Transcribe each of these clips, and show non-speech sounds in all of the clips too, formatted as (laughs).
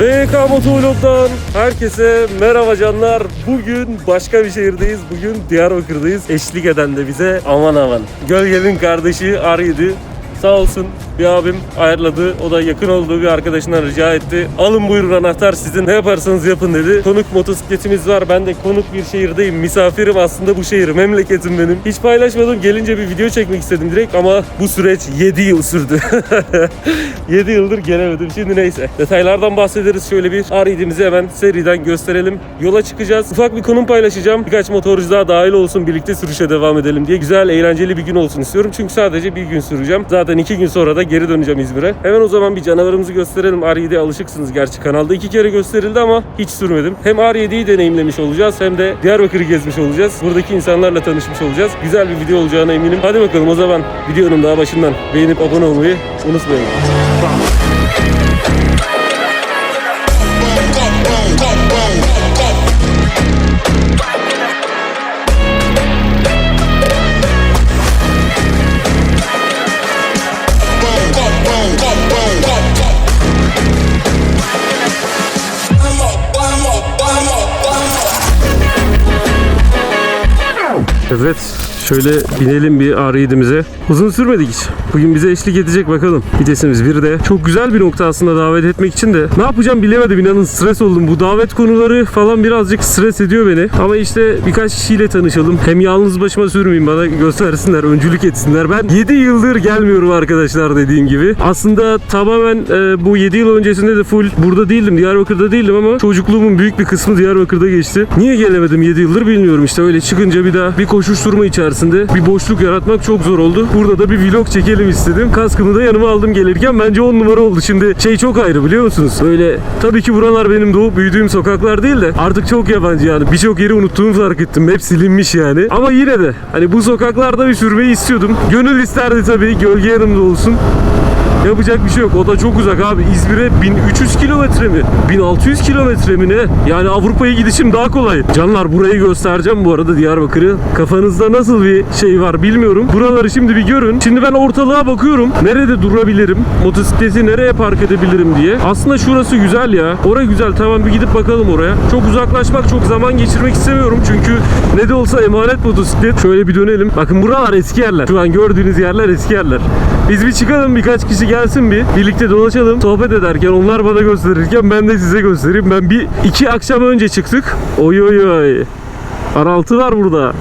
BK Motovlog'dan herkese merhaba canlar. Bugün başka bir şehirdeyiz. Bugün Diyarbakır'dayız. Eşlik eden de bize aman aman. Gölge'nin kardeşi Arıydı. Sağ olsun bir abim ayarladı. O da yakın olduğu bir arkadaşından rica etti. Alın buyurun anahtar sizin. Ne yaparsanız yapın dedi. Konuk motosikletimiz var. Ben de konuk bir şehirdeyim. Misafirim aslında bu şehir. Memleketim benim. Hiç paylaşmadım. Gelince bir video çekmek istedim direkt ama bu süreç 7 yıl sürdü. (laughs) 7 yıldır gelemedim. Şimdi neyse. Detaylardan bahsederiz. Şöyle bir R7'mizi hemen seriden gösterelim. Yola çıkacağız. Ufak bir konum paylaşacağım. Birkaç motorcu daha dahil olsun. Birlikte sürüşe devam edelim diye. Güzel, eğlenceli bir gün olsun istiyorum. Çünkü sadece bir gün süreceğim. Zaten iki gün sonra da geri döneceğim İzmir'e. Hemen o zaman bir canavarımızı gösterelim. R7'ye alışıksınız gerçi kanalda. iki kere gösterildi ama hiç sürmedim. Hem R7'yi deneyimlemiş olacağız hem de Diyarbakır'ı gezmiş olacağız. Buradaki insanlarla tanışmış olacağız. Güzel bir video olacağına eminim. Hadi bakalım o zaman videonun daha başından beğenip abone olmayı unutmayın. Evet, şöyle binelim bir R7'mize. Uzun sürmedik hiç. Bugün bize eşlik edecek bakalım. Vitesimiz bir de. Çok güzel bir nokta aslında davet etmek için de. Ne yapacağım bilemedim inanın stres oldum. Bu davet konuları falan birazcık stres ediyor beni. Ama işte birkaç kişiyle tanışalım. Hem yalnız başıma sürmeyeyim bana göstersinler, öncülük etsinler. Ben 7 yıldır gelmiyorum arkadaşlar dediğim gibi. Aslında tamamen e, bu 7 yıl öncesinde de full burada değildim. Diyarbakır'da değildim ama çocukluğumun büyük bir kısmı Diyarbakır'da geçti. Niye gelemedim 7 yıldır bilmiyorum. İşte öyle çıkınca bir daha bir koşuşturma içerisinde bir boşluk yaratmak çok zor oldu. Burada da bir vlog çekelim istedim. Kaskımı da yanıma aldım gelirken bence 10 numara oldu. Şimdi şey çok ayrı biliyor musunuz? Böyle tabii ki buralar benim doğup büyüdüğüm sokaklar değil de artık çok yabancı yani. Birçok yeri unuttuğumu fark ettim. Hep silinmiş yani. Ama yine de hani bu sokaklarda bir sürmeyi istiyordum. Gönül isterdi tabii gölge yanımda olsun. Yapacak bir şey yok. O da çok uzak abi. İzmir'e 1300 kilometre mi? 1600 kilometre mi ne? Yani Avrupa'ya gidişim daha kolay. Canlar burayı göstereceğim bu arada Diyarbakır'ı. Kafanızda nasıl bir şey var bilmiyorum. Buraları şimdi bir görün. Şimdi ben ortalığa bakıyorum. Nerede durabilirim? Motosikleti nereye park edebilirim diye. Aslında şurası güzel ya. Ora güzel. Tamam bir gidip bakalım oraya. Çok uzaklaşmak, çok zaman geçirmek istemiyorum. Çünkü ne de olsa emanet motosiklet. Şöyle bir dönelim. Bakın buralar eski yerler. Şu an gördüğünüz yerler eski yerler. Biz bir çıkalım birkaç kişi gelsin bir. Birlikte dolaşalım. Sohbet ederken onlar bana gösterirken ben de size göstereyim. Ben bir iki akşam önce çıktık. Oy oy oy. Araltı var burada.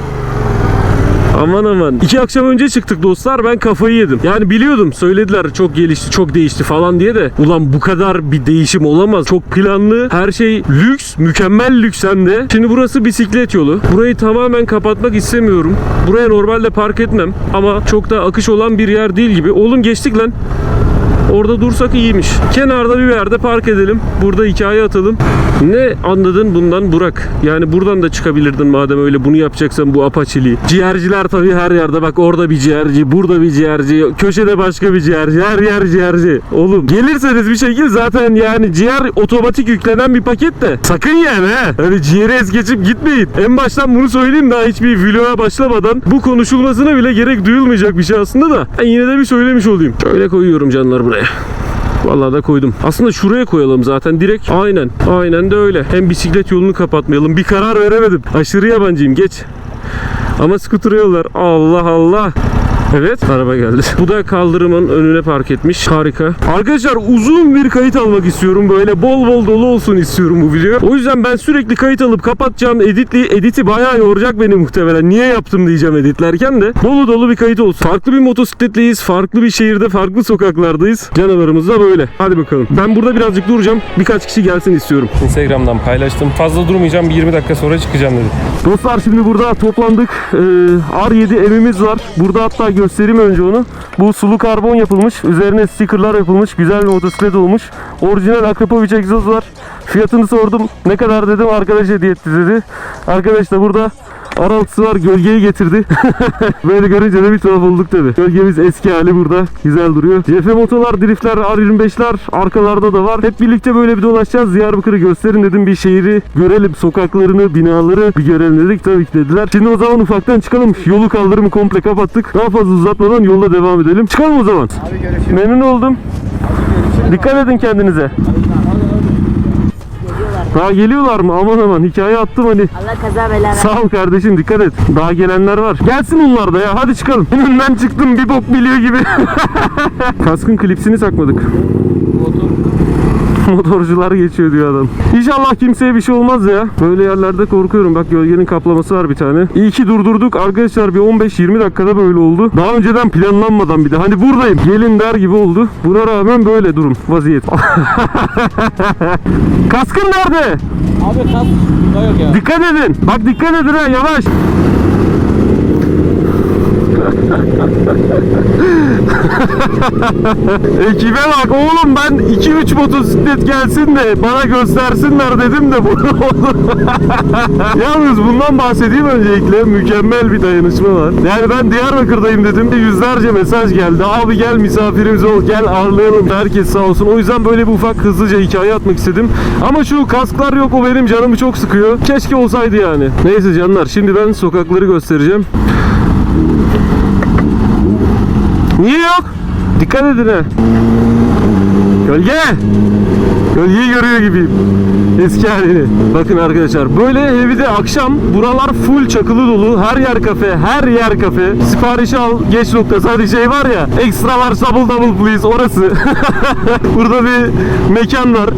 Aman aman. İki akşam önce çıktık dostlar. Ben kafayı yedim. Yani biliyordum. Söylediler çok gelişti, çok değişti falan diye de. Ulan bu kadar bir değişim olamaz. Çok planlı. Her şey lüks. Mükemmel lüks hem de. Şimdi burası bisiklet yolu. Burayı tamamen kapatmak istemiyorum. Buraya normalde park etmem. Ama çok da akış olan bir yer değil gibi. Oğlum geçtik lan. Orada dursak iyiymiş. Kenarda bir yerde park edelim. Burada hikaye atalım. Ne anladın bundan Burak? Yani buradan da çıkabilirdin madem öyle bunu yapacaksan bu apaçiliği. Ciğerciler tabii her yerde. Bak orada bir ciğerci, burada bir ciğerci, köşede başka bir ciğerci, her yer ciğerci. Oğlum gelirseniz bir şekil zaten yani ciğer otomatik yüklenen bir paket de. Sakın yani he. Öyle ciğeri es geçip gitmeyin. En baştan bunu söyleyeyim daha hiçbir vloga başlamadan. Bu konuşulmasına bile gerek duyulmayacak bir şey aslında da. Ben yine de bir söylemiş olayım. Şöyle koyuyorum canlar buraya. Vallahi da koydum. Aslında şuraya koyalım zaten direkt. Aynen. Aynen de öyle. Hem bisiklet yolunu kapatmayalım. Bir karar veremedim. Aşırı yabancıyım. Geç. Ama skuter yollar. Allah Allah. Evet araba geldi. (laughs) Bu da kaldırımın önüne park etmiş. Harika. Arkadaşlar uzun bir kayıt almak istiyorum. Böyle bol bol dolu olsun istiyorum bu video. O yüzden ben sürekli kayıt alıp kapatacağım. Editli, editi bayağı yoracak beni muhtemelen. Niye yaptım diyeceğim editlerken de. Dolu dolu bir kayıt olsun. Farklı bir motosikletliyiz. Farklı bir şehirde, farklı sokaklardayız. Canavarımız da böyle. Hadi bakalım. Ben burada birazcık duracağım. Birkaç kişi gelsin istiyorum. Instagram'dan paylaştım. Fazla durmayacağım. Bir 20 dakika sonra çıkacağım dedim. Dostlar şimdi burada toplandık. Ee, R7 evimiz var. Burada hatta göstereyim önce onu. Bu sulu karbon yapılmış. Üzerine stickerlar yapılmış. Güzel bir motosiklet olmuş. Orijinal Akrapovic egzoz var. Fiyatını sordum. Ne kadar dedim arkadaş hediye etti dedi. Arkadaş da burada Araltısı var gölgeyi getirdi. (laughs) Böyle görünce de bir tuhaf olduk tabi. Gölgemiz eski hali burada. Güzel duruyor. CF motolar, driftler, R25'ler arkalarda da var. Hep birlikte böyle bir dolaşacağız. Diyarbakır'ı gösterin dedim. Bir şehri görelim. Sokaklarını, binaları bir görelim dedik. Tabii ki dediler. Şimdi o zaman ufaktan çıkalım. Yolu kaldırımı komple kapattık. Daha fazla uzatmadan yolla devam edelim. Çıkalım o zaman. Abi görüşürüz. Memnun oldum. Görüşürüz. Dikkat edin kendinize. Daha geliyorlar mı? Aman aman hikaye attım hani. Allah kaza bela. Sağ ol kardeşim dikkat et. Daha gelenler var. Gelsin onlar da ya hadi çıkalım. Önünden çıktım bir bok biliyor gibi. (laughs) Kaskın klipsini takmadık. (laughs) Motorcular geçiyor diyor adam. İnşallah kimseye bir şey olmaz ya. Böyle yerlerde korkuyorum. Bak gölgenin kaplaması var bir tane. İyi ki durdurduk. Arkadaşlar bir 15-20 dakikada böyle oldu. Daha önceden planlanmadan bir de. Hani buradayım. Gelin der gibi oldu. Buna rağmen böyle durum. Vaziyet. (laughs) Kaskın nerede? Abi kas da yok ya. Dikkat edin. Bak dikkat edin ha yavaş. (laughs) Ekibe bak oğlum ben 2-3 motosiklet gelsin de bana göstersinler dedim de bunu. (laughs) Yalnız bundan bahsedeyim öncelikle mükemmel bir dayanışma var. Yani ben Diyarbakır'dayım dedim de yüzlerce mesaj geldi. Abi gel misafirimiz ol gel ağırlayalım. Herkes sağ olsun. O yüzden böyle bir ufak hızlıca hikaye atmak istedim. Ama şu kasklar yok o benim canımı çok sıkıyor. Keşke olsaydı yani. Neyse canlar şimdi ben sokakları göstereceğim. Niye yok? Dikkat edin ha. Gölge. Gölgeyi görüyor gibiyim. Eski halini. Bakın arkadaşlar böyle evi de akşam buralar full çakılı dolu. Her yer kafe, her yer kafe. Siparişi al, geç noktası. Hani şey var ya, ekstra var double double please orası. (laughs) Burada bir mekan var.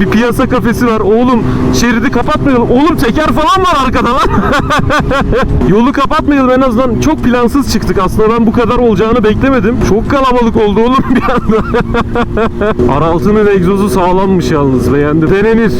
Bir piyasa kafesi var. Oğlum şeridi kapatmayalım. Oğlum teker falan var arkada lan. (laughs) Yolu kapatmayalım en azından. Çok plansız çıktık aslında. Ben bu kadar olacağını beklemedim. Çok kalabalık oldu oğlum bir anda. (laughs) Araltının egzozu sağlammış yalnız. Beğendim. Denenir.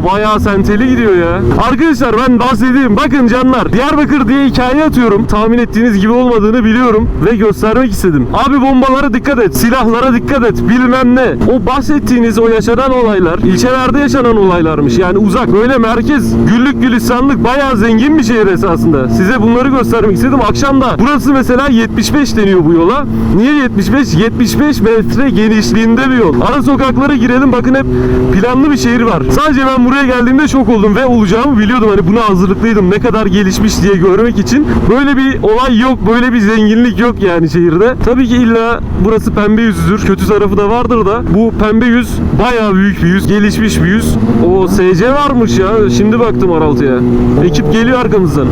O bayağı senteli gidiyor ya. Arkadaşlar ben bahsedeyim. Bakın canlar. Diyarbakır diye hikaye atıyorum. Tahmin ettiğiniz gibi olmadığını biliyorum. Ve göstermek istedim. Abi bombalara dikkat et. Silahlara dikkat et. Bilmem ne. O bahsettiğiniz o yaşanan olaylar ilçelerde yaşanan olaylarmış. Yani uzak. Böyle merkez. Güllük gülistanlık. Bayağı zengin bir şehir esasında. Size bunları göstermek istedim. Akşam da burası mesela 75 deniyor bu yola. Niye 75? 75 metre genişliğinde bir yol. Ara sokaklara girelim. Bakın hep planlı bir şehir var. Sadece ben buraya geldiğimde şok oldum ve olacağımı biliyordum. Hani buna hazırlıklıydım. Ne kadar gelişmiş diye görmek için. Böyle bir olay yok. Böyle bir zenginlik yok yani şehirde. Tabii ki illa burası pembe yüzüdür. Kötü tarafı da vardır da. Bu pembe yüz bayağı büyük bir yüz. Gelişmiş bir yüz. O SC varmış ya. Şimdi baktım Araltı'ya. Ekip geliyor arkamızdan.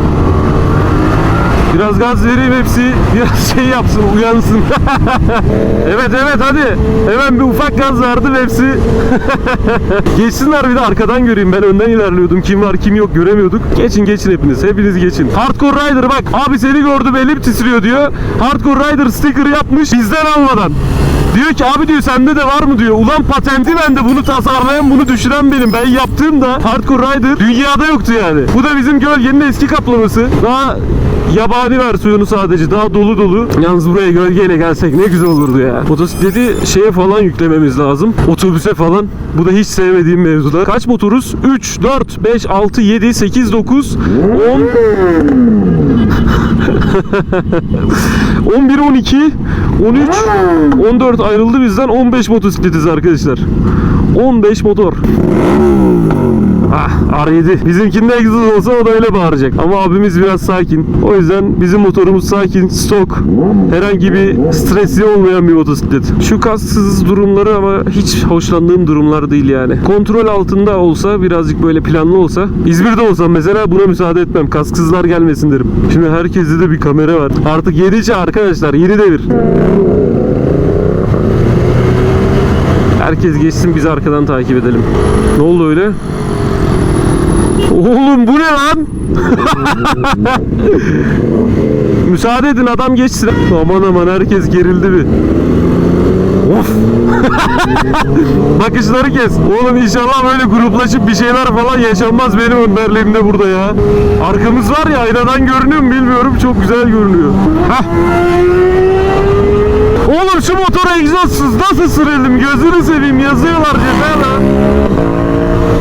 Biraz gaz vereyim hepsi biraz şey yapsın uyansın. (laughs) evet evet hadi. Hemen bir ufak gaz verdim hepsi. (laughs) Geçsinler bir de arkadan göreyim ben önden ilerliyordum. Kim var kim yok göremiyorduk. Geçin geçin hepiniz. Hepiniz geçin. Hardcore Rider bak abi seni gördüm elim titriyor diyor. Hardcore Rider sticker yapmış bizden almadan. Diyor ki abi diyor sende de var mı diyor. Ulan patenti bende bunu tasarlayan bunu düşünen benim. Ben yaptığımda Hardcore Rider dünyada yoktu yani. Bu da bizim gölgenin eski kaplaması. Daha yabani versiyonu sadece daha dolu dolu. Yalnız buraya gölgeyle gelsek ne güzel olurdu ya. Motosikleti şeye falan yüklememiz lazım. Otobüse falan. Bu da hiç sevmediğim mevzuda. Kaç motoruz? 3, 4, 5, 6, 7, 8, 9, 10, 11, 12, 13, 14 ayrıldı bizden 15 motosikletiz arkadaşlar. 15 motor. Ah R7. Bizimkinde egzoz olsa o da öyle bağıracak. Ama abimiz biraz sakin. O yüzden bizim motorumuz sakin, stok. Herhangi bir stresli olmayan bir motosiklet. Şu kasksız durumları ama hiç hoşlandığım durumlar değil yani. Kontrol altında olsa birazcık böyle planlı olsa. İzmir'de olsam mesela buna müsaade etmem. Kasksızlar gelmesin derim. Şimdi herkeste de bir kamera var. Artık yenice arkadaşlar yeni devir. Herkes geçsin biz arkadan takip edelim. Ne oldu öyle? Oğlum bu ne lan? (laughs) Müsaade edin adam geçsin. Aman aman herkes gerildi bir. Of. (laughs) Bakışları kes. Oğlum inşallah böyle gruplaşıp bir şeyler falan yaşanmaz benim önderliğimde burada ya. Arkamız var ya aynadan görünüyor mu bilmiyorum. Çok güzel görünüyor. Hah. Oğlum şu motora egzozsuz nasıl sürelim gözünü seveyim yazıyorlar lan.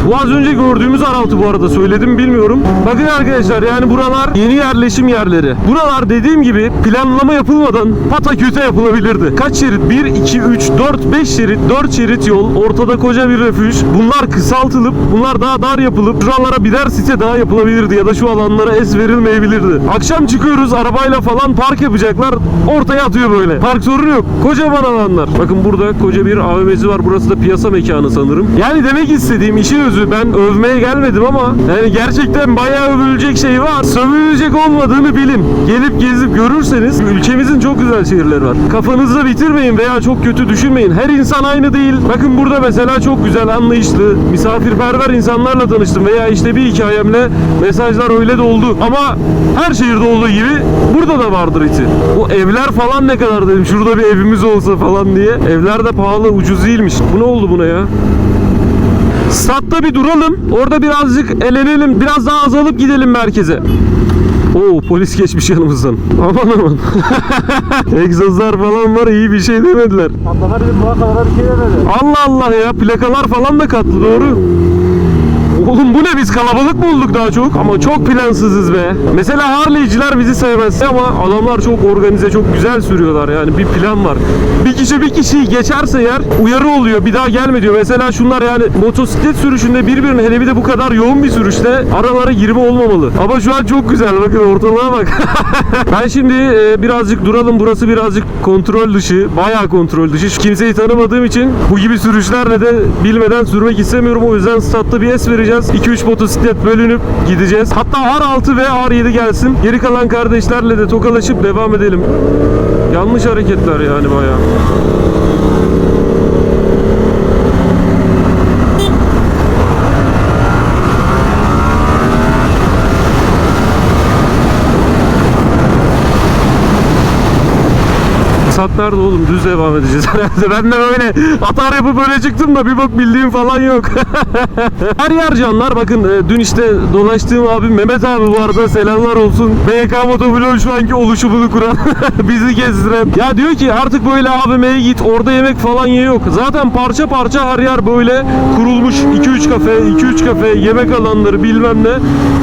Bu az önce gördüğümüz araltı bu arada söyledim bilmiyorum. Bakın arkadaşlar yani buralar yeni yerleşim yerleri. Buralar dediğim gibi planlama yapılmadan pataküte yapılabilirdi. Kaç şerit? 1, 2, 3, 4, 5 şerit, 4 şerit yol. Ortada koca bir refüj. Bunlar kısaltılıp bunlar daha dar yapılıp şuralara birer site daha yapılabilirdi ya da şu alanlara es verilmeyebilirdi. Akşam çıkıyoruz arabayla falan park yapacaklar. Ortaya atıyor böyle. Park sorunu yok. Kocaman alanlar. Bakın burada koca bir AVM'si var. Burası da piyasa mekanı sanırım. Yani demek istediğim işin özü ben övmeye gelmedim ama yani gerçekten bayağı övülecek şey var. Sövülecek olmadığını bilin. Gelip gezip görürseniz ülkemizin çok güzel şehirleri var. Kafanızda bitirmeyin veya çok kötü düşünmeyin. Her insan aynı değil. Bakın burada mesela çok güzel anlayışlı, misafirperver insanlarla tanıştım veya işte bir hikayemle mesajlar öyle doldu. Ama her şehirde olduğu gibi burada da vardır içi. Bu evler falan ne kadar dedim. Şurada bir evimiz olsa falan diye. Evler de pahalı, ucuz değilmiş. Bu ne oldu buna ya? Statta bir duralım. Orada birazcık elenelim. Biraz daha azalıp gidelim merkeze. Oo polis geçmiş yanımızdan. Aman aman. (laughs) Egzozlar falan var iyi bir şey demediler. Patlalar bu kadar bir şey demedi. Allah Allah ya plakalar falan da katlı doğru. Oğlum bu ne biz kalabalık mı olduk daha çok? Ama çok plansızız be. Mesela Harley'ciler bizi sevmez ama adamlar çok organize çok güzel sürüyorlar yani bir plan var. Bir kişi bir kişiyi geçerse yer uyarı oluyor bir daha gelme diyor. Mesela şunlar yani motosiklet sürüşünde birbirine hele bir de bu kadar yoğun bir sürüşte aralara girme olmamalı. Ama şu an çok güzel bakın ortalığa bak. (laughs) ben şimdi e, birazcık duralım burası birazcık kontrol dışı bayağı kontrol dışı. Kimseyi tanımadığım için bu gibi sürüşlerle de bilmeden sürmek istemiyorum. O yüzden statta bir es vereceğiz. 2-3 motosiklet bölünüp gideceğiz. Hatta R6 ve R7 gelsin. Geri kalan kardeşlerle de tokalaşıp devam edelim. Yanlış hareketler yani bayağı. Sat nerede oğlum? Düz devam edeceğiz (laughs) herhalde. Ben de böyle atar yapıp böyle çıktım da bir bak bildiğim falan yok. (laughs) Her yer canlar. Bakın e, dün işte dolaştığım abim Mehmet abi bu arada selamlar olsun. BK Motovlog şu anki oluşumunu kuran, (laughs) bizi gezdiren. Ya diyor ki artık böyle AVM'ye git orada yemek falan ye yok. Zaten parça parça her yer böyle kurulmuş 2-3 kafe, 2-3 kafe, yemek alanları bilmem ne.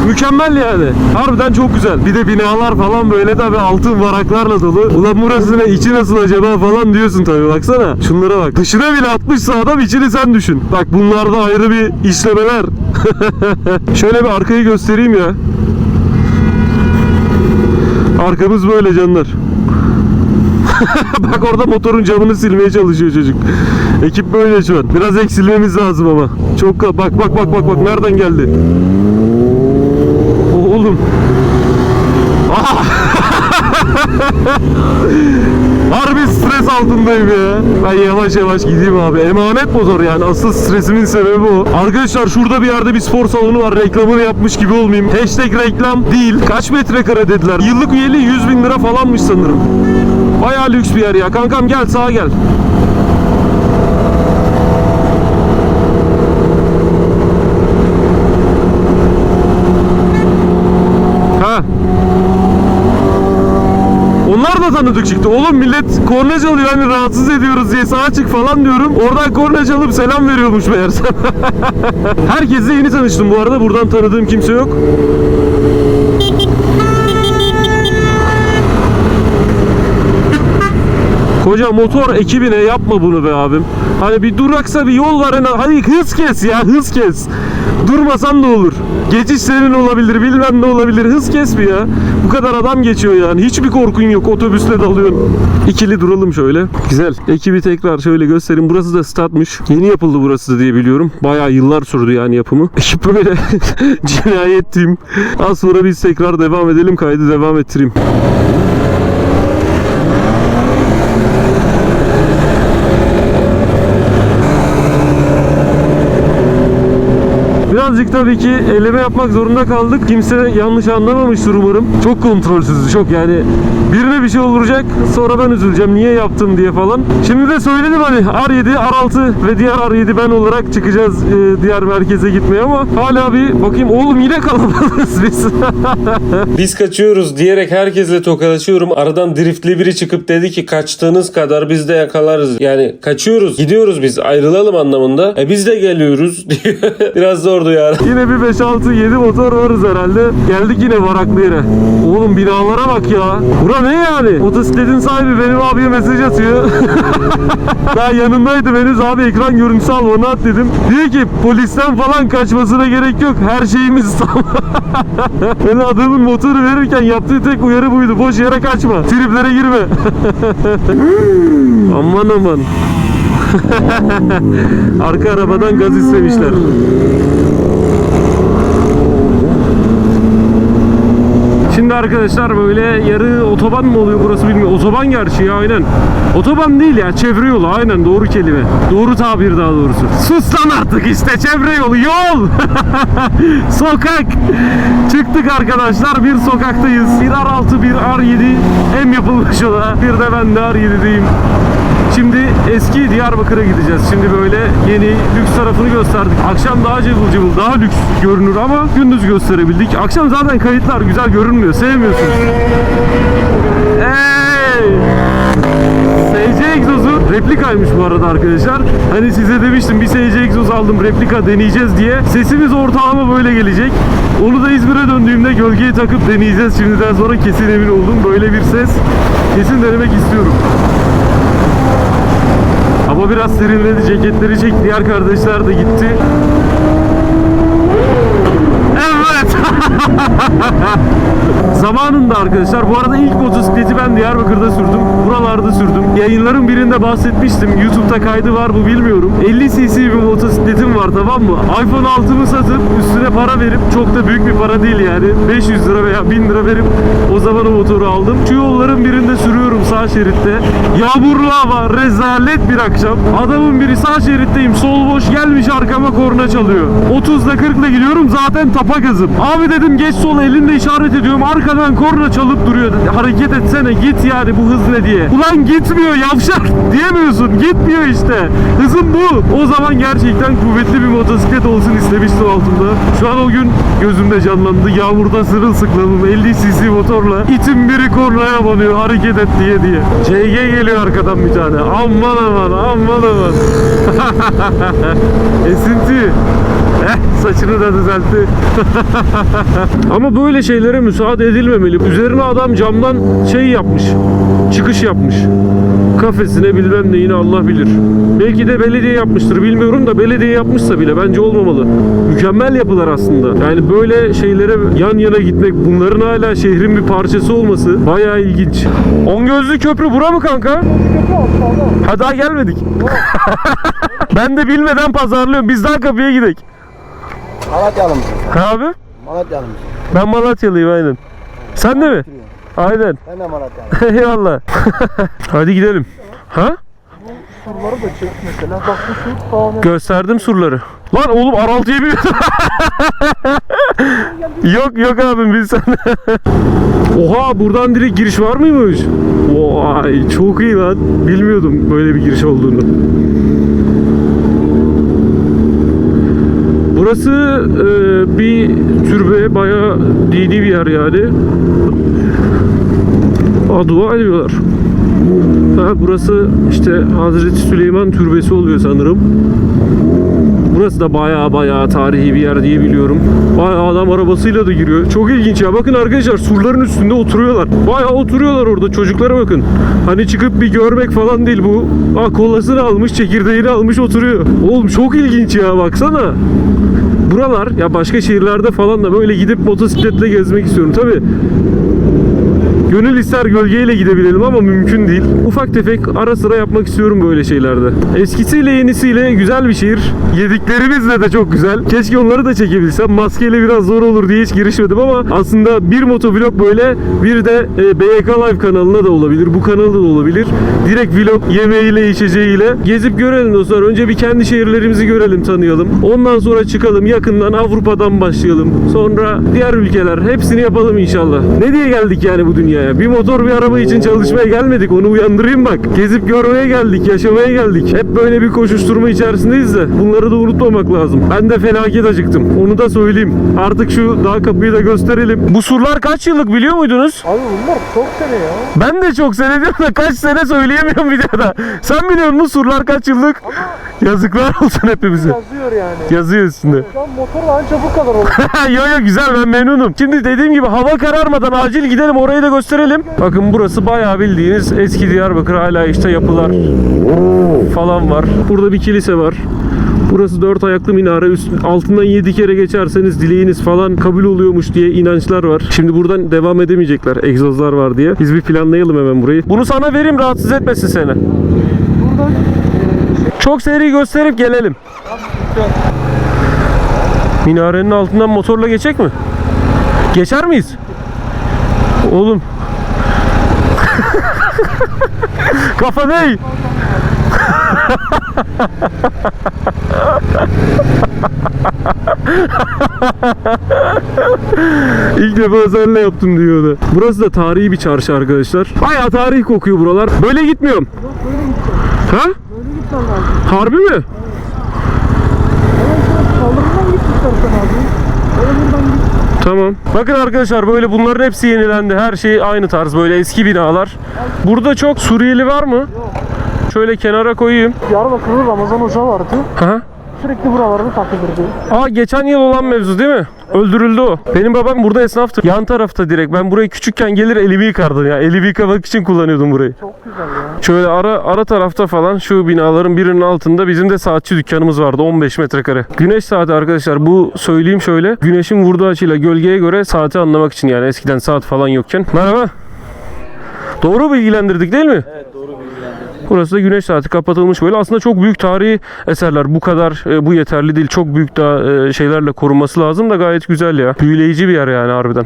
Mükemmel yani. Harbiden çok güzel. Bir de binalar falan böyle tabi altın varaklarla dolu. Ulan burası ne? içi nasıl acaba falan diyorsun tabi baksana. Şunlara bak. Dışına bile atmışsa adam içini sen düşün. Bak bunlarda ayrı bir işlemeler. (laughs) Şöyle bir arkayı göstereyim ya. Arkamız böyle canlar. (laughs) Bak orada motorun camını silmeye çalışıyor çocuk. Ekip böyle şu an. Biraz eksilmemiz lazım ama. Çok bak bak bak bak bak nereden geldi? Oğlum. (laughs) Ah! (laughs) Harbi stres altındayım ya. Ben yavaş yavaş gideyim abi. Emanet motor yani. Asıl stresimin sebebi o. Arkadaşlar şurada bir yerde bir spor salonu var. Reklamını yapmış gibi olmayayım. Hashtag reklam değil. Kaç metrekare dediler. Yıllık üyeliği 100 bin lira falanmış sanırım. Bayağı lüks bir yer ya. Kankam gel sağa gel. Ha. Onlar da tanıdık çıktı. Oğlum millet korna çalıyor hani rahatsız ediyoruz diye sağa çık falan diyorum. Oradan korna çalıp selam veriyormuş meğerse. (laughs) Herkesle yeni tanıştım bu arada. Buradan tanıdığım kimse yok. Koca motor ekibine yapma bunu be abim. Hani bir duraksa bir yol var hani hız kes ya hız kes. Durmasan da olur. Geçiş senin olabilir bilmem ne olabilir hız kes bir ya. Bu kadar adam geçiyor yani hiçbir korkun yok otobüsle dalıyorsun. İkili duralım şöyle. Güzel. Ekibi tekrar şöyle göstereyim. Burası da statmış. Yeni yapıldı burası da diye biliyorum. Bayağı yıllar sürdü yani yapımı. (laughs) Ekip böyle (laughs) cinayet team. Az sonra biz tekrar devam edelim. Kaydı devam ettireyim. Birazcık tabii ki eleme yapmak zorunda kaldık. Kimse yanlış anlamamıştır umarım. Çok kontrolsüzdü çok yani. Birine bir şey olacak sonra ben üzüleceğim niye yaptım diye falan. Şimdi de söyledim hani R7, R6 ve diğer R7 ben olarak çıkacağız e, diğer merkeze gitmeye ama hala bir bakayım oğlum yine kalabalığız biz. (laughs) Biz kaçıyoruz diyerek herkesle tokalaşıyorum. Aradan driftli biri çıkıp dedi ki kaçtığınız kadar biz de yakalarız. Yani kaçıyoruz gidiyoruz biz ayrılalım anlamında. E biz de geliyoruz (laughs) diyor. Biraz zordu yani. Yine bir 5 6 7 motor varız herhalde. Geldik yine varaklı yere. Oğlum binalara bak ya. Bura ne yani? Motosikletin sahibi benim abiye mesaj atıyor. (laughs) Daha yanındaydım henüz abi ekran görüntüsü al onu at dedim. Diyor ki polisten falan kaçmasına gerek yok. Her şeyimiz (laughs) tam. ben adamın motoru verirken yaptığı tek uyarı buydu. Boş yere kaçma. Triplere girme. (laughs) aman aman. Arka arabadan gaz istemişler. Şimdi arkadaşlar böyle yarı otoban mı oluyor burası bilmiyorum. Otoban gerçi ya aynen. Otoban değil ya çevre yolu aynen doğru kelime. Doğru tabir daha doğrusu. Sus lan artık işte çevre yolu yol. (laughs) Sokak. Çıktık arkadaşlar bir sokaktayız. Bir R6 bir R7 hem yapılmış o da. Bir de ben de R7'deyim. Şimdi eski Diyarbakır'a gideceğiz. Şimdi böyle yeni lüks tarafını gösterdik. Akşam daha cıvıl cıvıl, daha lüks görünür ama gündüz gösterebildik. Akşam zaten kayıtlar güzel görünmüyor. Sevmiyorsunuz. Hey! SC egzozu replikaymış bu arada arkadaşlar. Hani size demiştim bir SC egzoz aldım replika deneyeceğiz diye. Sesimiz ortalama böyle gelecek. Onu da İzmir'e döndüğümde gölgeye takıp deneyeceğiz. Şimdiden sonra kesin emin oldum. Böyle bir ses kesin denemek istiyorum. Ama biraz serinledi. Ceketleri çek. Diğer kardeşler de gitti. Evet. (laughs) Zamanında arkadaşlar bu arada ilk motosikleti ben Diyarbakır'da sürdüm. Buralarda sürdüm. Yayınların birinde bahsetmiştim. YouTube'da kaydı var mı bilmiyorum. 50 cc bir motosikletim var tamam mı? iPhone 6'mı satıp üstüne para verip çok da büyük bir para değil yani. 500 lira veya 1000 lira verip o zaman o motoru aldım. Şu yolların birinde sürüyorum sağ şeritte. Yağmurlu hava, rezalet bir akşam. Adamın biri sağ şeritteyim, sol boş gelmiş arkama korna çalıyor. 30'la 40'la gidiyorum zaten tapa gazım. Abi dedim geç sol elimle işaret ediyorum. Arkadan korna çalıp duruyor. Hareket etsene git yani bu hız ne diye. Ulan gitmiyor yavşak (laughs) diyemiyorsun. Gitmiyor işte. Hızım bu. O zaman gerçekten kuvvetli bir motosiklet olsun istemiştim altımda. Şu an o gün gözümde canlandı. Yağmurda sırılsıklamım 50 cc motorla. itin biri kornaya banıyor hareket et diye diye. CG geliyor arkadan bir tane. Aman aman aman aman. (laughs) Esinti. Saçını da düzeltti. (laughs) Ama böyle şeylere müsaade edilmemeli. Üzerine adam camdan şey yapmış. Çıkış yapmış. Kafesine bilmem neyini Allah bilir. Belki de belediye yapmıştır bilmiyorum da belediye yapmışsa bile bence olmamalı. Mükemmel yapılar aslında. Yani böyle şeylere yan yana gitmek, bunların hala şehrin bir parçası olması bayağı ilginç. On gözlü köprü bura mı kanka? Ha daha gelmedik. (laughs) ben de bilmeden pazarlıyorum. Biz daha kapıya gidelim. Malatyalı mısın? Ha abi? Malatyalı mısın? Ben Malatyalıyım aynen. Sen de mi? Aynen. Ben de Malatyalı. (laughs) Eyvallah. (laughs) Hadi gidelim. Ha? Surları da çek mesela. Bak bu sur tamamen Gösterdim surları. Lan oğlum Araltı'ya bir... (laughs) yok yok abim biz sen. Oha buradan direkt giriş var mıymış? Vay çok iyi lan. Bilmiyordum böyle bir giriş olduğunu. Burası e, bir türbe bayağı dini bir yer yani. Aa, ediyorlar. Ha, burası işte Hazreti Süleyman Türbesi oluyor sanırım. Burası da bayağı bayağı tarihi bir yer diye biliyorum. Bayağı adam arabasıyla da giriyor. Çok ilginç ya. Bakın arkadaşlar surların üstünde oturuyorlar. Bayağı oturuyorlar orada. Çocuklara bakın. Hani çıkıp bir görmek falan değil bu. Aa, kolasını almış, çekirdeğini almış oturuyor. Oğlum çok ilginç ya baksana. Buralar ya başka şehirlerde falan da böyle gidip motosikletle gezmek istiyorum. Tabi Gönül ister gölgeyle gidebilelim ama mümkün değil. Ufak tefek ara sıra yapmak istiyorum böyle şeylerde. Eskisiyle yenisiyle güzel bir şehir. Yediklerimizle de çok güzel. Keşke onları da çekebilsem. Maskeyle biraz zor olur diye hiç girişmedim ama aslında bir motovlog böyle bir de e, BYK Live kanalına da olabilir. Bu kanalda da olabilir. Direkt vlog yemeğiyle içeceğiyle gezip görelim dostlar. Önce bir kendi şehirlerimizi görelim tanıyalım. Ondan sonra çıkalım yakından Avrupa'dan başlayalım. Sonra diğer ülkeler hepsini yapalım inşallah. Ne diye geldik yani bu dünyaya? Bir motor bir araba için çalışmaya gelmedik. Onu uyandırayım bak. Gezip görmeye geldik, yaşamaya geldik. Hep böyle bir koşuşturma içerisindeyiz de bunları da unutmamak lazım. Ben de felaket acıktım. Onu da söyleyeyim. Artık şu dağ kapıyı da gösterelim. Bu surlar kaç yıllık biliyor muydunuz? Abi bunlar çok sene ya. Ben de çok sene diyorum da kaç sene söyleyemiyorum videoda. Sen biliyor musun surlar kaç yıllık? Yazıklar olsun hepimize. Yazıyor yani. Yazıyor üstünde. Şu an motorla anca bu kadar oldu. (laughs) yo yo güzel ben memnunum. Şimdi dediğim gibi hava kararmadan acil gidelim orayı da gösterelim. Bakın burası bayağı bildiğiniz eski Diyarbakır hala işte yapılar falan var. Burada bir kilise var. Burası dört ayaklı minare. Üst, altından yedi kere geçerseniz dileğiniz falan kabul oluyormuş diye inançlar var. Şimdi buradan devam edemeyecekler. Egzozlar var diye. Biz bir planlayalım hemen burayı. Bunu sana vereyim rahatsız etmesin seni. Çok seri gösterip gelelim. Minarenin altından motorla geçecek mi? Geçer miyiz? Oğlum. (laughs) Kafa ney? (laughs) İlk defa seninle yaptım diyordu. Burası da tarihi bir çarşı arkadaşlar. Bayağı tarih kokuyor buralar. Böyle gitmiyorum. Ha? Lazım. Harbi mi? Şöyle kaldırımdan git istersen abi. Böyle buradan git. Tamam. Bakın arkadaşlar böyle bunların hepsi yenilendi. Her şey aynı tarz böyle eski binalar. Burada çok Suriyeli var mı? Şöyle kenara koyayım. Diyarbakır'da Ramazan Hoca vardı. Ha? Sürekli buralarda takılırdı. Aa geçen yıl olan mevzu değil mi? Öldürüldü o. Benim babam burada esnaftı. Yan tarafta direkt. Ben burayı küçükken gelir elimi yıkardım ya. Elimi yıkamak için kullanıyordum burayı. Çok güzel ya. Şöyle ara ara tarafta falan şu binaların birinin altında bizim de saatçi dükkanımız vardı 15 metrekare. Güneş saati arkadaşlar bu söyleyeyim şöyle. Güneşin vurduğu açıyla gölgeye göre saati anlamak için yani eskiden saat falan yokken. Merhaba. Doğru bilgilendirdik değil mi? Evet. Burası da güneş saati kapatılmış böyle. Aslında çok büyük tarihi eserler. Bu kadar e, bu yeterli değil. Çok büyük daha e, şeylerle korunması lazım da gayet güzel ya. Büyüleyici bir yer yani harbiden.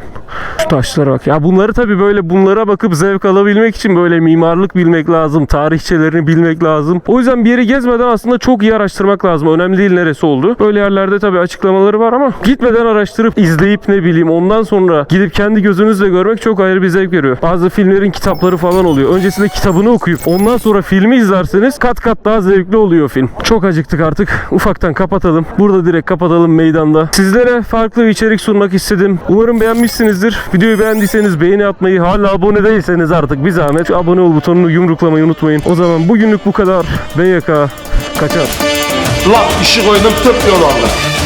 Şu taşlara bak. Ya bunları tabii böyle bunlara bakıp zevk alabilmek için böyle mimarlık bilmek lazım. Tarihçelerini bilmek lazım. O yüzden bir yeri gezmeden aslında çok iyi araştırmak lazım. Önemli değil neresi oldu. Böyle yerlerde tabii açıklamaları var ama gitmeden araştırıp izleyip ne bileyim ondan sonra gidip kendi gözünüzle görmek çok ayrı bir zevk veriyor. Bazı filmlerin kitapları falan oluyor. Öncesinde kitabını okuyup ondan sonra filmi izlerseniz kat kat daha zevkli oluyor film. Çok acıktık artık. Ufaktan kapatalım. Burada direkt kapatalım meydanda. Sizlere farklı bir içerik sunmak istedim. Umarım beğenmişsinizdir. Videoyu beğendiyseniz beğeni atmayı, hala abone değilseniz artık bir zahmet şu abone ol butonunu yumruklamayı unutmayın. O zaman bugünlük bu kadar. BYK kaçar. La işi koydum tıp yol Allah.